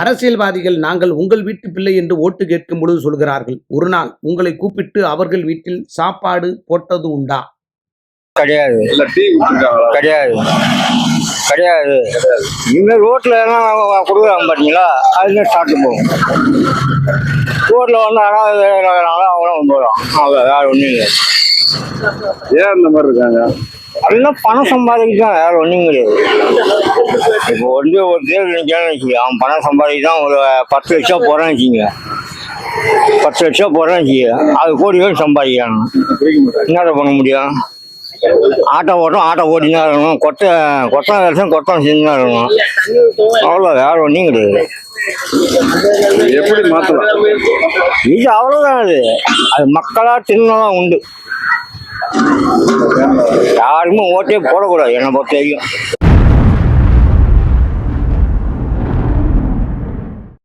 அரசியல்வாதிகள் நாங்கள் உங்கள் வீட்டு பிள்ளை என்று ஓட்டு கேட்கும் பொழுது சொல்கிறார்கள். ஒரு நாள் உங்களை கூப்பிட்டு அவர்கள் வீட்டில் சாப்பாடு போட்டது உண்டா? கிடையாது. இல்ல டீ கொடுத்துருக்காங்களா கிடையாது. கிடையாது. இந்த ரோட்ல எல்லாம் கொடுக்குறாங்க பாத்தீங்களா? அதுல சாப்பிட்டு போகும் ரோட்ல வந்து அனாதை அவங்களும் வந்துடும் அவங்க வேற ஒன்றும் இல்லை. ஏன் அந்த மாதிரி இருக்காங்க? எல்லாம் பணம் சம்பாதிக்க தான் வேற ஒன்றும் கிடையாது. இப்போ வந்து ஒரு தேர்தல் நிற்கிறான்னு அவன் பணம் சம்பாதிச்சு தான் ஒரு பத்து லட்சம் போடுறான்னு வச்சுக்கோங்க. பத்து லட்சம் போடுறான்னு வச்சுக்கோங்க. அது கோடி பேர் சம்பாதிக்கிறாங்க என்னடா பண்ண முடியும்? ஆட்டோ ஓட்டம் ஆட்டோ ஓட்டினா தான் இருக்கணும். கொட்டை கொட்டம் வருஷம் கொட்டம் செஞ்சுனா இருக்கணும். அவ்வளோ வேற ஒன்றும் கிடையாது. எப்படி மாற்றலாம் இது அவ்வளோதான் அது. அது மக்களாக தின்னதான் உண்டு. யாருமே ஓட்டே போடக்கூடாது. என்னை பொறுத்த வரைக்கும்.